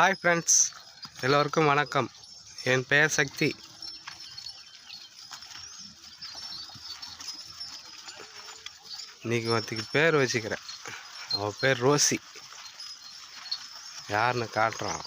Hi friends எல்லோருக்கும் வணக்கம். என் பெயர் சக்தி. இன்னைக்கு ஒருத்திக்கு பேர் வச்சுக்கிறேன். அவள் பேர் ரோசி. யாருன்னு காட்டுறான்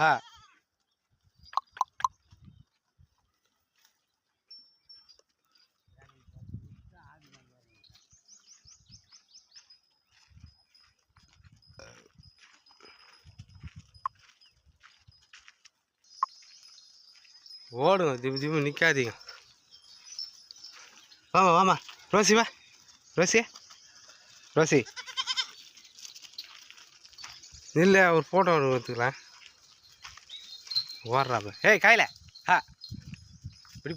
ஹா ஓடுங்க திபு திபு நிற்காதீங்க வாமா வாமா. ரோசி வா. ரோசி. ரோசி. இல்லை ஒரு ஃபோட்டோ ஒன்று எடுத்துக்கலாம். ஓடுறாப்ப ஏய் காயில. ஆ இப்படி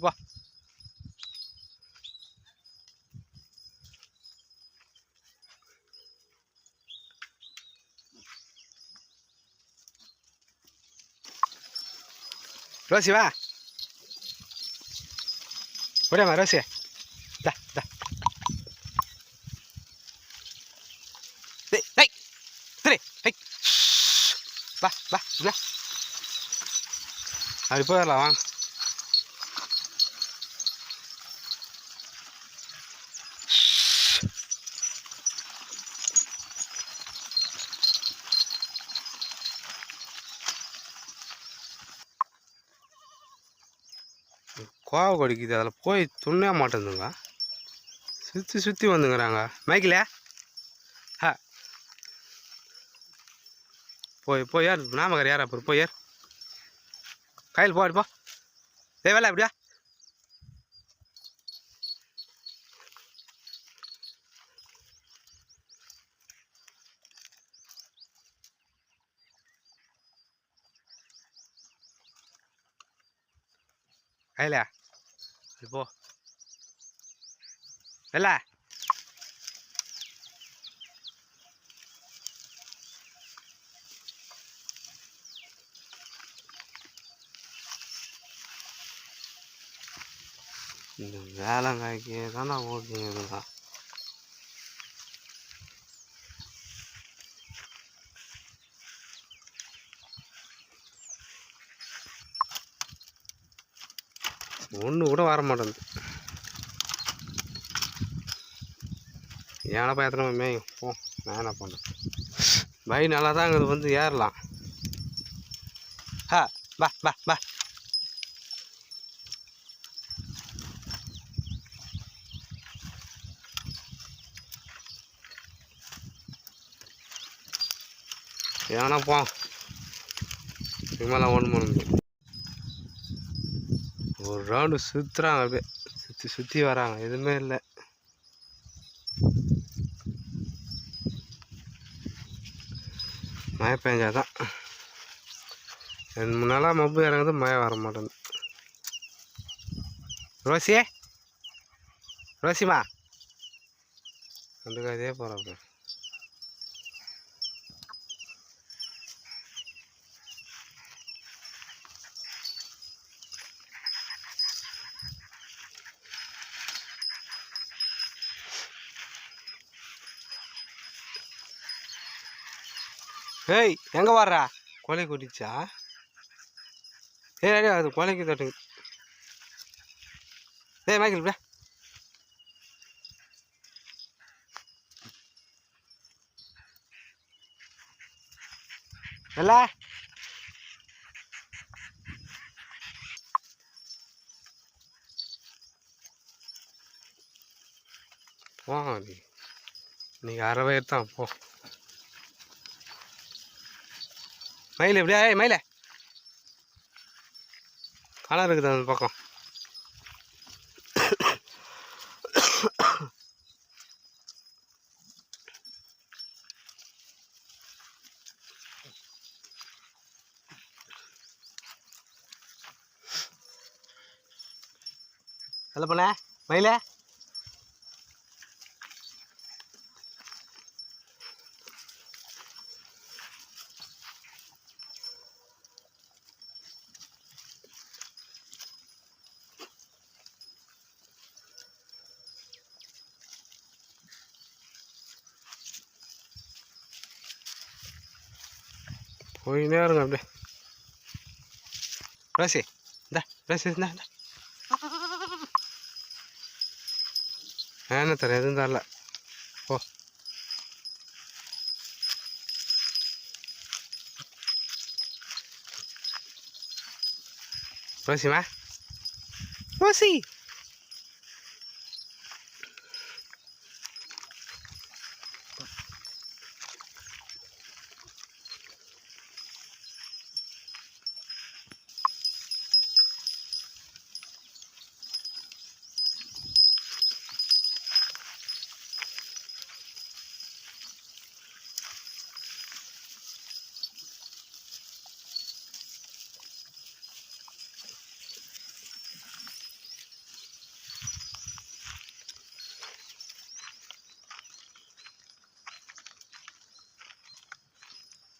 ரோசி வா. ஓடியாமா ரோசி. தா தா டேய் டேய் சரி ஹை வா வா வா அப்படி போயிடலாம் வாங்க கோவ கொடிக்குது. அதில் போய் துண்ணே மாட்டேங்குதுங்க சுற்றி சுற்றி வந்துங்கிறாங்க. மைக்கில்? ஆ போய் போய் யார் நாமக்கர் யார் அப்புறம் போய் யார் கையில் போ அப்படி போ. வேலை அப்படியா? கையில் அப்படி போ. வெள்ள இந்த வேலைங்காய்க்கு தானே ஓடுதுங்க இதுதான் ஒன்று கூட வர மாட்டேங்குது. ஏன்னா பயத்திரமா மேயும் போ நான் என்ன பண்ணுறேன் பை நல்லா தான் அங்கே வந்து ஏறலாம். ஹா பா பா பா ஏன்னா போ. இதுமாதிரி ஒன்று பண்ண ஒரு ரவுண்டு சுற்றுறாங்க அப்படியே. சுற்றி சுற்றி வராங்க. எதுவுமே இல்லை. மழை பெஞ்சாதான். ரெண்டு மூணு நாளாக மப்பு இறங்குது மழை வர மாட்டேங்குது. ரோசி? ரோசிமா அந்த இதே போகிறப்ப ஏய் எங்கே வர்றா? கொலை கொட்டிச்சா ஏ அடி அது கொலைக்கு தட்டு. ஏய் மைக்கேல் இப்படியா இல்ல போ நீ அரை பேர் தான் போ. மயில் எப்படியா ஏய் மயில. காலம் இருக்குது அந்த பக்கம். என்ன பண்ண மயில. போயினே இருங்க அப்படியே. ரோசி இந்த ரோசி இந்த இந்த. என்ன தர எதுவும் தரல. ஓ ரோசிமா ரோசி.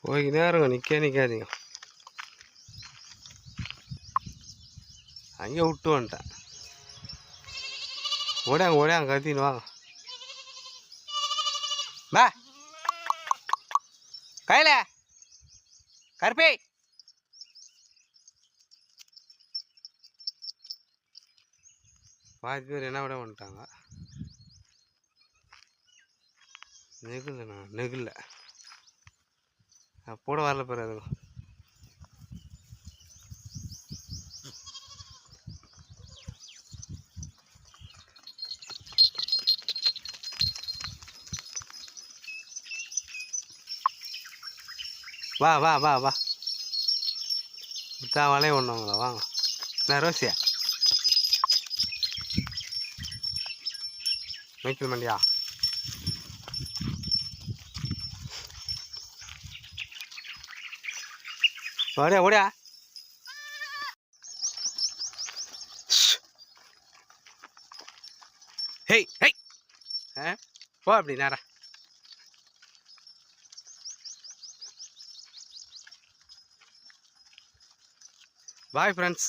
போய்க்கினே இருங்க நிற்க நிற்காதீங்க அங்கே விட்டு வந்துட்டேன். ஓடாங்க ஓடாங்க கத்தின்னு வாங்க. பா கையில. கருப்பே. பாதி பேர் என்ன விட வந்துட்டாங்க. நெகுலண்ணா நான் போட வரல பாரு அது வா வா வா வா. விட்டா வளைய ஒன்றுங்களா வாங்க. நான் ரோசியா? மைக்கேல் மண்டியா? ஓடியா ஓடியா. Hey hey. ஆ? போ அப்படி நேரா. Bye friends